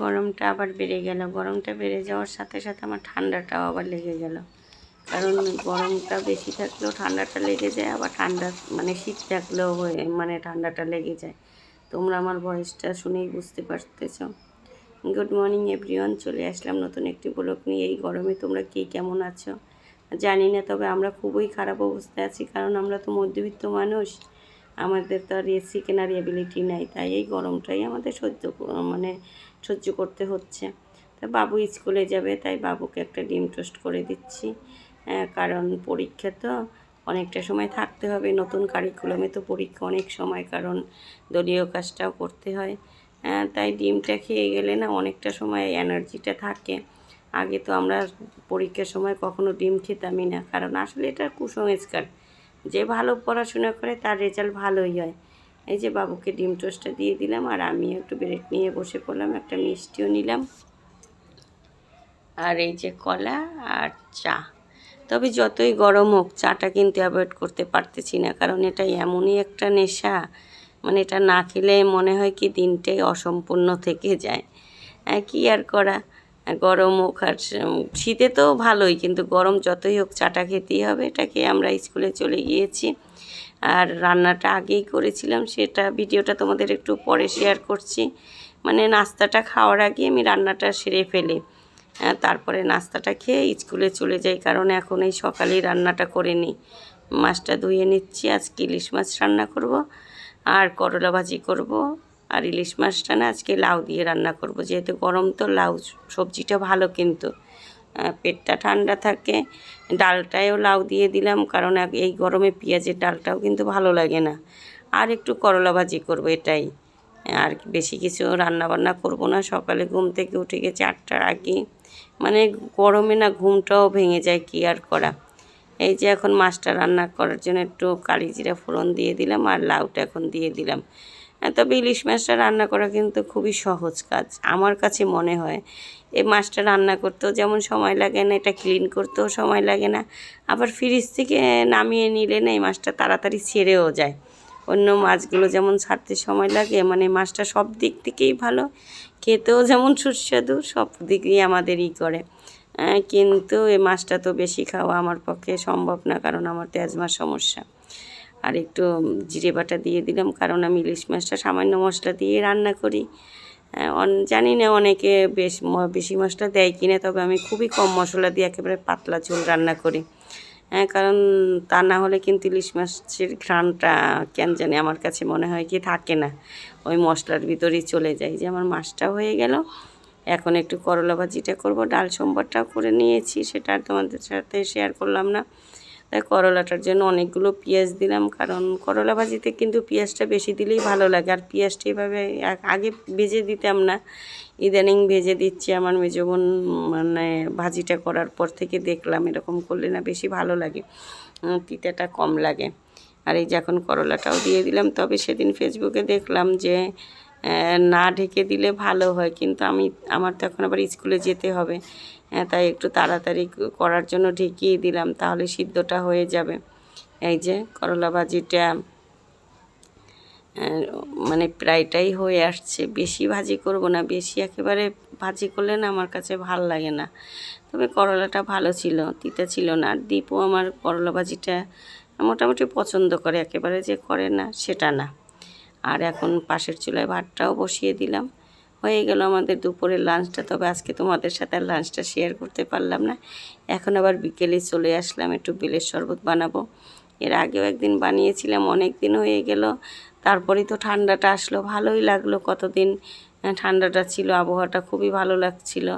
গরমটা আবার বেড়ে গেল। গরমটা বেড়ে যাওয়ার সাথে সাথে আমার ঠান্ডাটাও আবার লেগে গেল। কারণ গরমটা বেশি থাকলেও ঠান্ডাটা লেগে যায়, আবার ঠান্ডা মানে শীত থাকলেও মানে ঠান্ডাটা লেগে যায়। তোমরা আমার ভয়েসটা শুনেই বুঝতে পারতেছ। গুড মর্নিং এভরিওয়ান, চলে আসলাম নতুন একটি ব্লগ নিয়ে। এই গরমে তোমরা কে কেমন আছো? জানি না, তবে আমরা খুবই খারাপ অবস্থায় আছি, কারণ আমরা তো মধ্যবিত্ত মানুষ। আমাদের তো আর এসি কেনার এবিলিটি নাই, তাই এই গরমটাই আমাদের সহ্য মানে সহ্য করতে হচ্ছে। তা বাবু স্কুলে যাবে, তাই বাবুকে একটা ডিম টোস্ট করে দিচ্ছি। কারণ পরীক্ষা তো অনেকটা সময় থাকতে হবে, নতুন কারিকুলামে তো পরীক্ষা অনেক সময়, কারণ দলীয় কাজটাও করতে হয়। তাই ডিমটা খেয়ে গেলে না অনেকটা সময় এনার্জিটা থাকে। আগে তো আমরা পরীক্ষার সময় কখনো ডিম খেতামই না, কারণ আসলে এটা কুসংস্কার। যে ভালো পড়াশোনা করে তার রেজাল্ট ভালোই হয়। এই যে বাবুকে ডিম টোস্টটা দিয়ে দিলাম আর আমি একটু ব্রেড নিয়ে বসে পড়লাম একটা মিষ্টিও নিলাম। আর এই যে কলা আর চা। তবে যতই গরম হোক চাটা কিন্তু অ্যাভয়েড করতে পারতেছি না কারণ এটা এমনই একটা নেশা। মানে এটা না খেলে মনে হয় কি দিনটাই অসম্পূর্ণ থেকে যায়। হ্যাঁ, কি আর করা? গরম হোক আর শীতে তো ভালোই, কিন্তু গরম যতই হোক চাটা খেতেই হবে, এটাকে আমরা স্কুলে চলে গিয়েছি। আর রান্নাটা আগেই করেছিলাম, সেটা ভিডিওটা তোমাদের একটু পরে শেয়ার করছি। মানে নাস্তাটা খাওয়ার আগে আমি রান্নাটা সেরে ফেলি। তারপরে নাস্তাটা খেয়ে স্কুলে চলে যাই, কারণ এখন এই সকালেই রান্নাটা করে নিই। মাছটা ধুয়ে নিচ্ছি, আজকে ইলিশ মাছ রান্না করব, আর করলা ভাজি করব আর ইলিশ মাছটা না আজকে লাউ দিয়ে রান্না করব। যেহেতু গরম তো লাউ সবজিটা ভালো কিন্তু পেটটা ঠান্ডা থাকে। ডালটায়ও লাউ দিয়ে দিলাম কারণ এই গরমে পেঁয়াজের ডালটাও কিন্তু ভালো লাগে না। আর একটু করলা ভাজি করব এটাই। আর বেশি কিছু রান্না বান্না করব না। সকালে ঘুম থেকে উঠে গেছে আটটার আগে। মানে গরমে না ঘুমটাও ভেঙে যায় কি আর করা। এই যে এখন মাছটা রান্না করার জন্য একটু কালি জিরা ফোড়ন দিয়ে দিলাম আর লাউটা এখন দিয়ে দিলাম। তবে ইলিশ মাছটা রান্না করা কিন্তু খুবই সহজ কাজ। আমার কাছে মনে হয় এই মাছটা রান্না করতেও যেমন সময় লাগে না, এটা ক্লিন করতেও সময় লাগে না। আবার ফ্রিজ থেকে নামিয়ে নিলে না এই মাছটা তাড়াতাড়ি ছেড়েও যায়। অন্য মাছগুলো যেমন ছাড়তে সময় লাগে মানে মাছটা সব দিক থেকেই ভালো, খেতেও যেমন সুস্বাদু, সব দিকেই আমাদের ই করে কিন্তু এই মাছটা তো বেশি খাওয়া আমার পক্ষে সম্ভব না, কারণ আমার তেজমার সমস্যা। আর একটু জিরে বাটা দিয়ে দিলাম, কারণ আমি ইলিশ মাছটা সামান্য মশলা দিয়ে রান্না করি। জানি না অনেকে বেশ বেশি মশলা দেয় কিনা, তবে আমি খুবই কম মশলা দিয়ে একেবারে পাতলা ঝোল রান্না করি। হ্যাঁ কারণ তা না হলে কিন্তু ইলিশ মাছের ঘ্রাণটা কেন জানি আমার কাছে মনে হয় কি থাকে না, ওই মশলার ভিতরেই চলে যায়। যে আমার মাছটা হয়ে গেল, এখন একটু করলা ভাজিটা করব, ডাল সম্বারটাও করে নিয়েছি, সেটা আর তোমাদের সাথে শেয়ার করলাম না। তাই করলাটার জন্য অনেকগুলো পেঁয়াজ দিলাম, কারণ করলা ভাজিতে কিন্তু পেঁয়াজটা বেশি দিলেই ভালো লাগে। আর পেঁয়াজটা এভাবে আগে ভেজে দিতাম না। ইদানিং ভেজে দিচ্ছি আমার মেজো বোন মানে ভাজিটা করার পর থেকে দেখলাম এরকম করলে না বেশি ভালো লাগে তিতাটা কম লাগে। আর এই যে এখন করলাটাও দিয়ে দিলাম, তবে সেদিন ফেসবুকে দেখলাম যে না ঢেকে দিলে ভালো হয় কিন্তু আমি আমার তো এখন আবার স্কুলে যেতে হবে। আহ, তাই একটু তাড়াতাড়ি করার জন্য ঢেকিয়ে দিলাম তাহলে সিদ্ধটা হয়ে যাবে। এই যে করলা ভাজিটা মানে প্রায়টাই হয়ে আসছে। বেশি ভাজি করব না বেশি একেবারে ভাজি করলে না আমার কাছে ভালো লাগে না। তবে করলাটা ভালো ছিল তিতা ছিল না। আর দীপও আমার করলা ভাজিটা মোটামুটি পছন্দ করে একেবারে যে করে না সেটা না। আর এখন পাশের চুলায় ভাতটাও বসিয়ে দিলাম। হয়ে গেল আমাদের দুপুরের লাঞ্চটা, তবে আজকে তোমাদের সাথে আর লাঞ্চটা শেয়ার করতে পারলাম না। এখন আবার বিকেলে চলে আসলাম, একটু বেলের শরবত বানাবো। এর আগেও একদিন বানিয়েছিলাম, অনেক দিন হয়ে গেল। তারপরেই তো ঠান্ডাটা আসলো, ভালোই লাগল কতদিন ঠান্ডাটা ছিল, আবহাওয়াটা খুবই ভালো লাগছিল।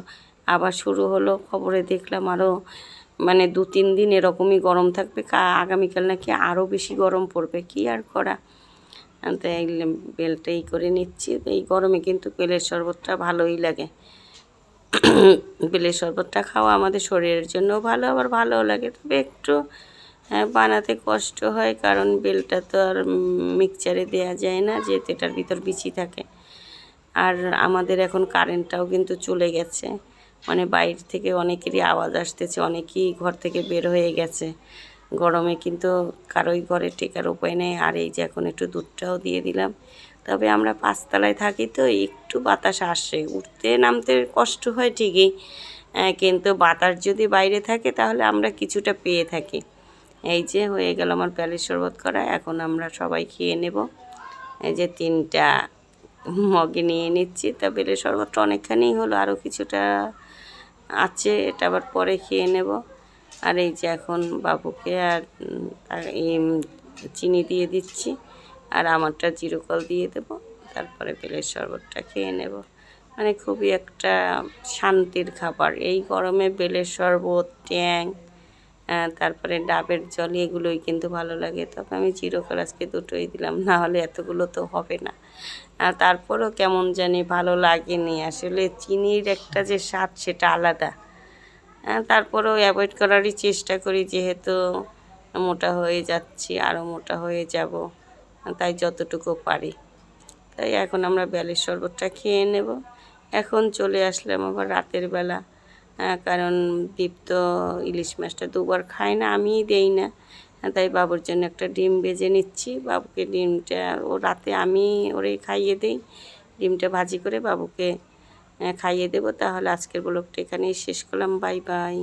আবার শুরু হলো, খবরে দেখলাম আরও মানে দু তিন দিন এরকমই গরম থাকবে আগামীকাল নাকি আরও বেশি গরম পড়বে, কি আর করা? তো এই বেলটা এই করে নিচ্ছি। এই গরমে কিন্তু বেলের শরবতটা ভালোই লাগে। বেলের শরবতটা খাওয়া আমাদের শরীরের জন্য ভালো আবার ভালোও লাগে। তবে একটু হ্যাঁ, বানাতে কষ্ট হয় কারণ বেলটা তো আর মিক্সচারে দেওয়া যায় না যেহেতু এটার ভিতর বিচি থাকে। আর আমাদের এখন কারেন্টটাও কিন্তু চলে গেছে। মানে বাইরে থেকে অনেকেরই আওয়াজ আসতেছে অনেকেই ঘর থেকে বের হয়ে গেছে। গরমে কিন্তু কারোই ঘরে টেকার উপায় নেই। আর এই যে এখন একটু দুধটাও দিয়ে দিলাম। তবে আমরা পাঁচতলায় থাকি তো একটু বাতাস আসে। উঠতে নামতে কষ্ট হয় ঠিকই কিন্তু বাতাস যদি বাইরে থাকে তাহলে আমরা কিছুটা পেয়ে থাকি। এই যে হয়ে গেল আমার প্যালের শরবত করা। এখন আমরা সবাই খেয়ে নেব। এই যে তিনটা মগে নিয়ে নিচ্ছি। তা বেলের শরবতটা অনেকখানি হলো আরও কিছুটা আছে, এটা আবার পরে খেয়ে নেব। আর এই যে এখন বাবুকে আর চিনি দিয়ে দিচ্ছি। আর আমারটা জিরোকল দিয়ে দেব, তারপরে বেলের শরবতটা খেয়ে নেব। মানে খুবই একটা শান্তির খাবার। এই গরমে বেলের শরবত, ট্যাং তারপরে ডাবের জল, এগুলোই কিন্তু ভালো লাগে। তবে আমি চিরকাল আজকে দুটোই দিলাম, না হলে এতগুলো তো হবে না। আর তারপরেও কেমন জানি ভালো লাগেনি। আসলে চিনির একটা যে স্বাদ, সেটা আলাদা। তারপরেও অ্যাভয়েড করারই চেষ্টা করি, যেহেতু মোটা হয়ে যাচ্ছি আরও মোটা হয়ে যাব, তাই যতটুকু পারি। তাই এখন আমরা বেলের শরবতটা খেয়ে নেব। এখন চলে আসলাম আবার রাতের বেলা কারণ কারণ তো ইলিশ মাছটা দুবার খায় না, আমিই দেই না। তাই বাবুর জন্য একটা ডিম বেজে নিচ্ছি। বাবুকে ডিমটা ও রাতে আমি ওরে খাইয়ে দেই। ডিমটা ভাজি করে বাবুকে খাইয়ে দেবো। তাহলে আজকের ব্লগটা এখানেই শেষ করলাম। Bye bye.